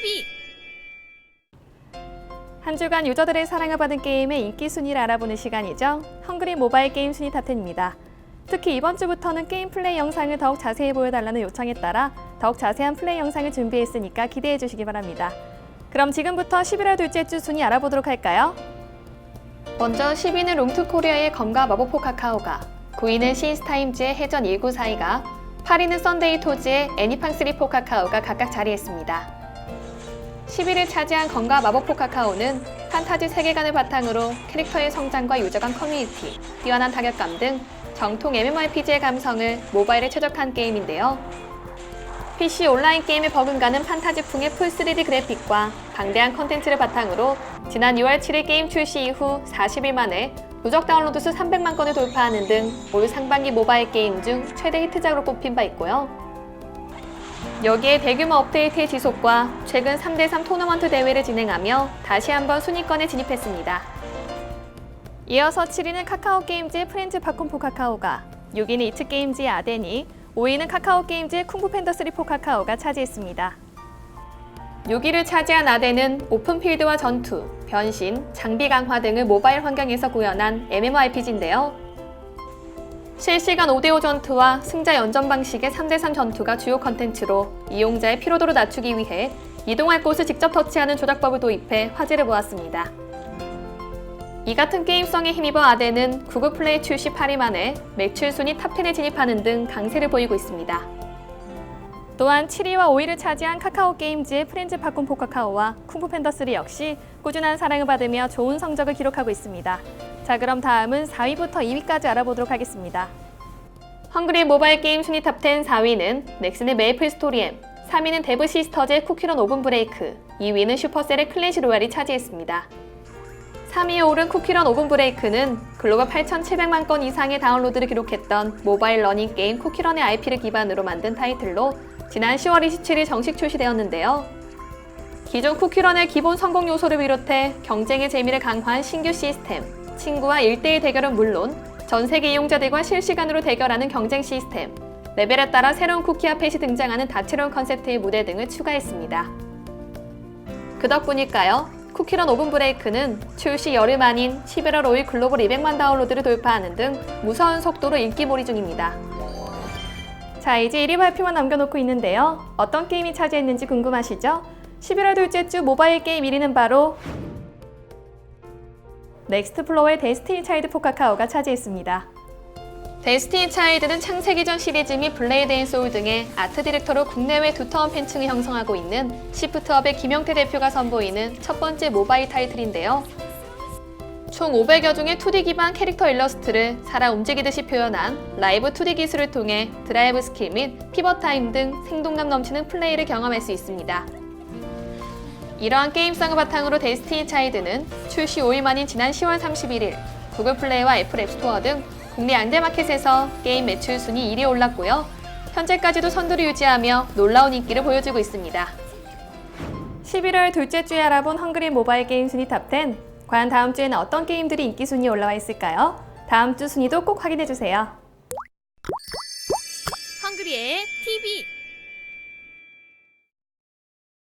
TV 한 주간 유저들의 사랑을 받은 게임의 인기 순위를 알아보는 시간이죠. 헝그리 모바일 게임 순위 탑10입니다. 특히 이번 주부터는 게임 플레이 영상을 더욱 자세히 보여달라는 요청에 따라 더욱 자세한 플레이 영상을 준비했으니까 기대해 주시기 바랍니다. 그럼 지금부터 11월 둘째 주 순위 알아보도록 할까요? 먼저 10위는 롱투 코리아의 검과 마법포 카카오가 9위는 시인스타임즈의 해전 1942가 8위는 썬데이 토즈의 애니팡 3포 카카오가 각각 자리했습니다. 10위를 차지한 건과 마법포 카카오는 판타지 세계관을 바탕으로 캐릭터의 성장과 유저간 커뮤니티, 뛰어난 타격감 등 정통 MMORPG의 감성을 모바일에 최적화한 게임인데요. PC 온라인 게임에 버금가는 판타지풍의 풀 3D 그래픽과 방대한 컨텐츠를 바탕으로 지난 6월 7일 게임 출시 이후 40일 만에 누적 다운로드 수 300만 건을 돌파하는 등 올 상반기 모바일 게임 중 최대 히트작으로 꼽힌 바 있고요. 여기에 대규모 업데이트의 지속과 최근 3대3 토너먼트 대회를 진행하며 다시 한번 순위권에 진입했습니다. 이어서 7위는 카카오 게임즈의 프렌즈 팝콘포 카카오가, 6위는 이츠 게임즈의 아덴이, 5위는 카카오 게임즈의 쿵푸 팬더 3포 카카오가 차지했습니다. 6위를 차지한 아덴은 오픈필드와 전투, 변신, 장비 강화 등을 모바일 환경에서 구현한 MMORPG인데요. 실시간 5대5 전투와 승자 연전 방식의 3대3 전투가 주요 컨텐츠로 이용자의 피로도를 낮추기 위해 이동할 곳을 직접 터치하는 조작법을 도입해 화제를 모았습니다. 이 같은 게임성에 힘입어 아덴은 구글 플레이 출시 8일 만에 매출 순위 탑10에 진입하는 등 강세를 보이고 있습니다. 또한 7위와 5위를 차지한 카카오 게임즈의 프렌즈 팝콘 포 카카오와 쿵푸 팬더 3 역시 꾸준한 사랑을 받으며 좋은 성적을 기록하고 있습니다. 자 그럼 다음은 4위부터 2위까지 알아보도록 하겠습니다. 헝그리 모바일 게임 순위 탑10 4위는 넥슨의 메이플 스토리엠, 3위는 데브 시스터즈의 쿠키런 오븐 브레이크, 2위는 슈퍼셀의 클래시 로얄이 차지했습니다. 3위에 오른 쿠키런 오븐 브레이크는 글로벌 8,700만 건 이상의 다운로드를 기록했던 모바일 러닝 게임 쿠키런의 IP를 기반으로 만든 타이틀로 지난 10월 27일 정식 출시되었는데요. 기존 쿠키런의 기본 성공 요소를 비롯해 경쟁의 재미를 강화한 신규 시스템, 친구와 1대1 대결은 물론 전 세계 이용자들과 실시간으로 대결하는 경쟁 시스템, 레벨에 따라 새로운 쿠키와 펫이 등장하는 다채로운 컨셉트의 무대 등을 추가했습니다. 그 덕분일까요? 쿠키런 오븐 브레이크는 출시 열흘 만인 11월 5일 글로벌 200만 다운로드를 돌파하는 등 무서운 속도로 인기몰이 중입니다. 자, 이제 1위 발표만 남겨놓고 있는데요. 어떤 게임이 차지했는지 궁금하시죠? 11월 둘째 주 모바일 게임 1위는 바로 넥스트 플로어의 데스티니 차일드 포카카오가 차지했습니다. 데스티니 차일드는 창세기 전 시리즈 및 블레이드 앤 소울 등의 아트 디렉터로 국내외 두터운 팬층을 형성하고 있는 시프트업의 김영태 대표가 선보이는 첫 번째 모바일 타이틀인데요. 총 500여 종의 2D 기반 캐릭터 일러스트를 살아 움직이듯이 표현한 라이브 2D 기술을 통해 드라이브 스킬 및 피벗 타임 등 생동감 넘치는 플레이를 경험할 수 있습니다. 이러한 게임성을 바탕으로 데스티니 차이드는 출시 5일 만인 지난 10월 31일 구글 플레이와 애플 앱스토어 등 국내 양대 마켓에서 게임 매출 순위 1위에 올랐고요. 현재까지도 선두를 유지하며 놀라운 인기를 보여주고 있습니다. 11월 둘째 주에 알아본 헝그리 모바일 게임 순위 탑10. 과연 다음 주에는 어떤 게임들이 인기 순위에 올라와 있을까요? 다음 주 순위도 꼭 확인해 주세요. 헝그리의 TV